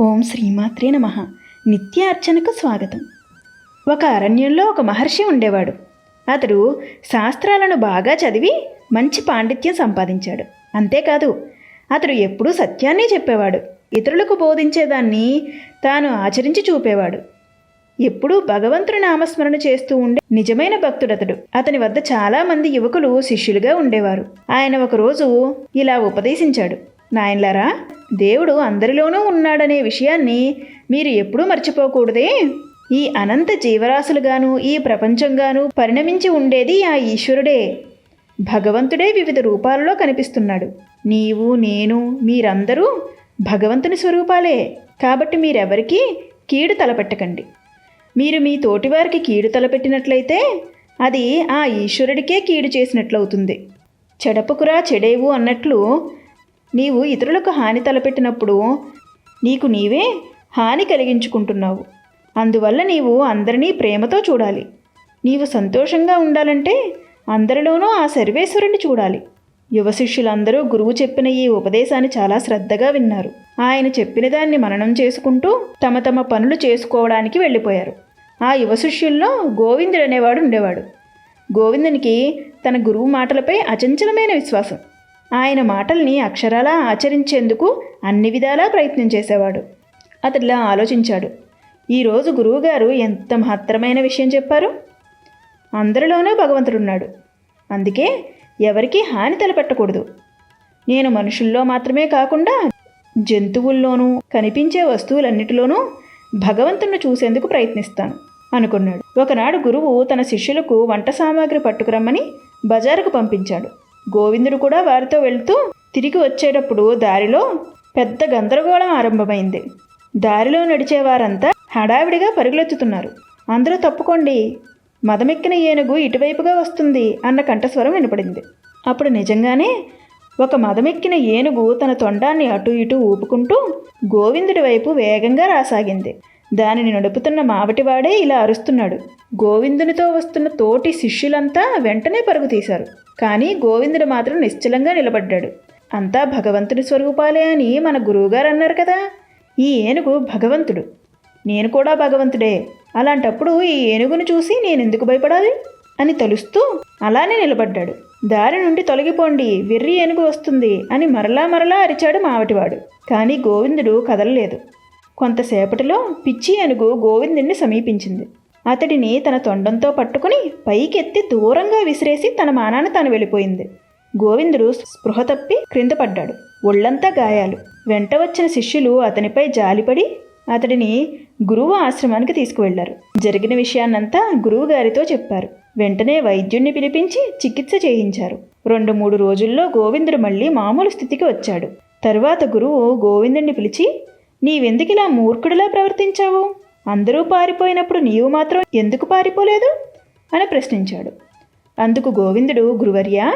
ఓం శ్రీమాత్రే నమ. నిత్య అర్చనకు స్వాగతం. ఒక అరణ్యంలో ఒక మహర్షి ఉండేవాడు. అతడు శాస్త్రాలను బాగా చదివి మంచి పాండిత్యం సంపాదించాడు. అంతేకాదు అతడు ఎప్పుడూ సత్యాన్ని చెప్పేవాడు. ఇతరులకు బోధించేదాన్ని తాను ఆచరించి చూపేవాడు. ఎప్పుడూ భగవంతుని నామస్మరణ చేస్తూ ఉండే నిజమైన భక్తుడతడు. అతని వద్ద చాలామంది యువకులు శిష్యులుగా ఉండేవారు. ఆయన ఒకరోజు ఇలా ఉపదేశించాడు. నాయన్లారా దేవుడు అందరిలోనూ ఉన్నాడనే విషయాన్ని మీరు ఎప్పుడూ మర్చిపోకూడదే. ఈ అనంత జీవరాశులుగాను ఈ ప్రపంచంగాను పరిణమించి ఉండేది ఆ ఈశ్వరుడే. భగవంతుడే వివిధ రూపాలలో కనిపిస్తున్నాడు. నీవు నేను మీరందరూ భగవంతుని స్వరూపాలే. కాబట్టి మీరెవరికీ కీడు తలపెట్టకండి. మీరు మీ తోటివారికి కీడు తలపెట్టినట్లయితే అది ఆ ఈశ్వరుడికే కీడు చేసినట్లవుతుంది. చెడపుకురా చెడేవు అన్నట్లు నీవు ఇతరులకు హాని తలపెట్టినప్పుడు నీకు నీవే హాని కలిగించుకుంటున్నావు. అందువల్ల నీవు అందరినీ ప్రేమతో చూడాలి. నీవు సంతోషంగా ఉండాలంటే అందరిలోనూ ఆ సర్వేశ్వరుని చూడాలి. యువ శిష్యులందరూ గురువు చెప్పిన ఈ ఉపదేశాన్ని చాలా శ్రద్ధగా విన్నారు. ఆయన చెప్పిన దాన్ని మననం చేసుకుంటూ తమ తమ పనులు చేసుకోవడానికి వెళ్ళిపోయారు. ఆ యువ శిష్యుల్లో గోవిందుడు అనేవాడు ఉండేవాడు. గోవిందునికి తన గురువు మాటలపై అచంచలమైన విశ్వాసం. ఆయన మాటల్ని అక్షరాలా ఆచరించేందుకు అన్ని విధాలా ప్రయత్నం చేసేవాడు. అతడిలా ఆలోచించాడు. ఈరోజు గురువుగారు ఎంత మహత్తరమైన విషయం చెప్పారు? అందరిలోనూ భగవంతుడున్నాడు. అందుకే ఎవరికీ హాని తలపెట్టకూడదు. నేను మనుషుల్లో మాత్రమే కాకుండా జంతువుల్లోనూ కనిపించే వస్తువులన్నిటిలోనూ భగవంతుణ్ణి చూసేందుకు ప్రయత్నిస్తాను అనుకున్నాడు. ఒకనాడు గురువు తన శిష్యులకు వంట సామాగ్రి పట్టుకురమ్మని బజారుకు పంపించాడు. గోవిందుడు కూడా వారితో వెళ్తూ తిరిగి వచ్చేటప్పుడు దారిలో పెద్ద గందరగోళం ఆరంభమైంది. దారిలో నడిచే వారంతా హడావిడిగా పరుగులెత్తుతున్నారు. అందరూ తప్పుకోండి. మదమెక్కిన ఏనుగు ఇటువైపుగా వస్తుంది అన్న కంఠస్వరం వినపడింది. అప్పుడు నిజంగానే ఒక మదమెక్కిన ఏనుగు తన తొండాన్ని అటు ఇటు ఊపుకుంటూ గోవిందుడి వైపు వేగంగా రాసాగింది. దానిని నడుపుతున్న మావటివాడే ఇలా అరుస్తున్నాడు. గోవిందునితో వస్తున్న తోటి శిష్యులంతా వెంటనే పరుగు తీశారు. కానీ గోవిందుడు మాత్రం నిశ్చలంగా నిలబడ్డాడు. అంతా భగవంతుడి స్వరూపాలే అని మన గురువుగారు అన్నారు కదా. ఈ ఏనుగు భగవంతుడు. నేను కూడా భగవంతుడే. అలాంటప్పుడు ఈ ఏనుగును చూసి నేనెందుకు భయపడాలి? అని తలుస్తూ అలానే నిలబడ్డాడు. దారి నుండి తొలగిపోండి. వెర్రి ఏనుగు వస్తుంది అని మరలా మరలా అరిచాడు మావటివాడు. కానీ గోవిందుడు కదలలేదు. కొంతసేపటిలో పిచ్చి ఏనుగు గోవిందుణ్ణి సమీపించింది. అతడిని తన తొండంతో పట్టుకుని పైకెత్తి దూరంగా విసిరేసి తన మానాన్ని తాను వెళ్ళిపోయింది. గోవిందుడు స్పృహ తప్పి క్రింద పడ్డాడు. ఒళ్ళంతా గాయాలు. వెంట వచ్చిన శిష్యులు అతనిపై జాలిపడి అతడిని గురువు ఆశ్రమానికి తీసుకువెళ్ళారు. జరిగిన విషయాన్నంతా గురువు గారితో చెప్పారు. వెంటనే వైద్యుణ్ణి పిలిపించి చికిత్స చేయించారు. రెండు మూడు రోజుల్లో గోవిందుడు మళ్ళీ మామూలు స్థితికి వచ్చాడు. తరువాత గురువు గోవిందుణ్ణి పిలిచి నీవెందుకిలా మూర్ఖుడిలా ప్రవర్తించావు? అందరూ పారిపోయినప్పుడు నీవు మాత్రం ఎందుకు పారిపోలేదు? అని ప్రశ్నించాడు. అందుకు గోవిందుడు గురువర్య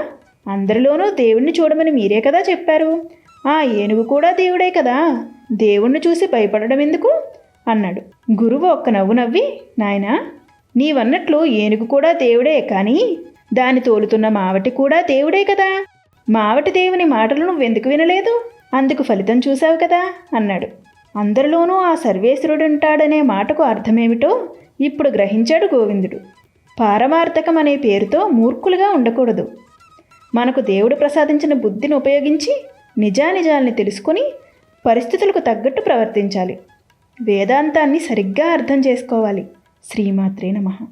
అందరిలోనూ దేవుణ్ణి చూడమని మీరే కదా చెప్పారు? ఆ ఏనుగు కూడా దేవుడే కదా. దేవుణ్ణి చూసి భయపడడం ఎందుకు? అన్నాడు. గురువు ఒక్క నవ్వు నవ్వి నాయనా నీవన్నట్లు ఏనుగు కూడా దేవుడే కానీ దాని తోలుతున్న మావటి కూడా దేవుడే కదా. మావటి దేవుని మాటలు నువ్వెందుకు వినలేదు? అందుకు ఫలితం చూశావు కదా అన్నాడు. అందరిలోనూ ఆ సర్వేశ్వరుడుంటాడనే మాటకు అర్థమేమిటో ఇప్పుడు గ్రహించాడు గోవిందుడు. పారమార్థకం అనే పేరుతో మూర్ఖులుగా ఉండకూడదు. మనకు దేవుడు ప్రసాదించిన బుద్ధిని ఉపయోగించి నిజానిజాల్ని తెలుసుకుని పరిస్థితులకు తగ్గట్టు ప్రవర్తించాలి. వేదాంతాన్ని సరిగ్గా అర్థం చేసుకోవాలి. శ్రీమాత్రే నమః.